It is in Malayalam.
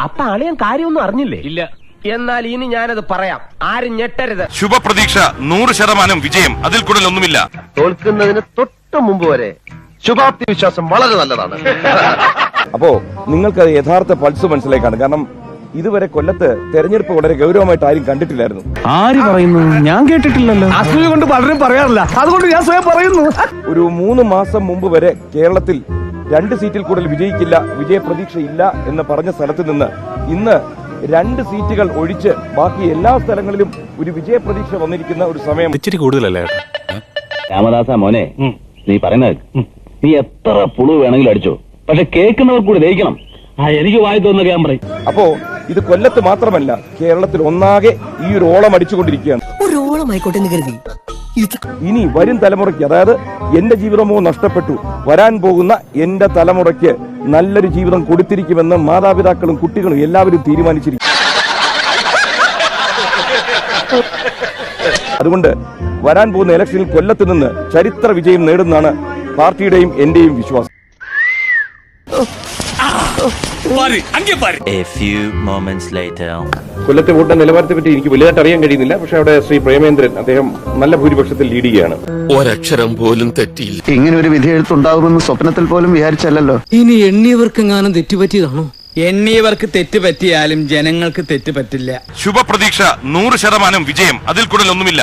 അപ്പൊ അളിയൻ കാര്യമൊന്നും അറിഞ്ഞില്ലേ? ഇല്ല. എന്നാൽ ഇനി ഞാനത് പറയാം. ആരും ഞെട്ടരുത്. ശുഭപ്രതീക്ഷ നൂറ് ശതമാനം വിജയം. അതിൽ കൂടുതൽ ഒന്നുമില്ല. തോൽക്കുന്നതിന് തൊട്ട് മുമ്പ് വരെ ശുഭാപ്തി വിശ്വാസം വളരെ നല്ലതാണ്. അപ്പോ നിങ്ങൾക്ക് യഥാർത്ഥ പൾസ് മനസ്സിലാക്കാണ്. കാരണം ഇതുവരെ കൊല്ലത്ത് തെരഞ്ഞെടുപ്പ് വളരെ ഗൗരവമായിട്ട് ആരും കണ്ടിട്ടില്ലായിരുന്നു. ആര് പറയുന്നു? ഞാൻ കേട്ടിട്ടില്ലല്ലോ. അസൂയ കൊണ്ട് പലരും പറയാറില്ല. അതുകൊണ്ട് ഞാൻ സ്വയം പറയുന്നു. ഒരു മൂന്ന് മാസം മുമ്പ് വരെ കേരളത്തിൽ രണ്ട് സീറ്റിൽ കൂടുതൽ വിജയിക്കില്ല വിജയപ്രതീക്ഷയില്ല എന്ന് പറഞ്ഞ സ്ഥലത്ത് നിന്ന് ഇന്ന് രണ്ട് സീറ്റുകൾ ഒഴിച്ച് ബാക്കി എല്ലാ സ്ഥലങ്ങളിലും ഒരു വിജയപ്രതീക്ഷ വന്നിരിക്കുന്ന ഒരു സമയം. ഇച്ചിരി കൂടുതലല്ലേ? രാമദാസ മോനെ നീ പറയുന്നത് നീ എത്ര പുളു വേണമെങ്കിലും അടിച്ചോ. പക്ഷെ കേൾക്കുന്നവർ കൂടി ദഹിക്കണം. ആ എനിക്ക് വായി തോന്നുന്ന ഞാൻ പറയും. അപ്പോ ഇത് കൊല്ലത്ത് മാത്രമല്ല കേരളത്തിൽ ഒന്നാകെ ഈ ഒരു ഓളം അടിച്ചുകൊണ്ടിരിക്കുകയാണ്. ഒരു ഇനി വരും തലമുറയ്ക്ക് അതായത് എന്റെ ജീവിതമോ നഷ്ടപ്പെട്ടു. വരാൻ പോകുന്ന എന്റെ തലമുറയ്ക്ക് നല്ലൊരു ജീവിതം കൊടുത്തിരിക്കുമെന്ന് മാതാപിതാക്കളും കുട്ടികളും എല്ലാവരും തീരുമാനിച്ചിരിക്കും അതുകൊണ്ട് വരാൻ പോകുന്ന ഇലക്ഷനിൽ കൊല്ലത്ത് നിന്ന് ചരിത്ര വിജയം നേടുന്നതാണ് പാർട്ടിയുടെയും എന്റെയും വിശ്വാസം. കൊല്ലത്തെ വോട്ട് നിലവാരത്തെ പറ്റി എനിക്ക് വലുതായിട്ട് അറിയാൻ കഴിയുന്നില്ല. പക്ഷെ അവിടെ ശ്രീ പ്രേമേന്ദ്രൻ അദ്ദേഹം നല്ല ഭൂരിപക്ഷത്തിൽ ലീഡ് ചെയ്യുകയാണ്. ഒരക്ഷരം പോലും തെറ്റിയില്ല. ഇങ്ങനെ ഒരു വിധി എഴുത്തുണ്ടാകുമെന്ന് സ്വപ്നത്തിൽ പോലും വിചാരിച്ചല്ലോ ഇനി എണ്ണിയവർക്കെങ്ങാനും തെറ്റുപറ്റിയതാണോ എണ്ണിയവർക്ക് തെറ്റുപറ്റിയാലും ജനങ്ങൾക്ക് തെറ്റുപറ്റില്ല ശുഭപ്രതീക്ഷ നൂറ് ശതമാനം വിജയം. അതിൽ കൂടുതൽ ഒന്നുമില്ല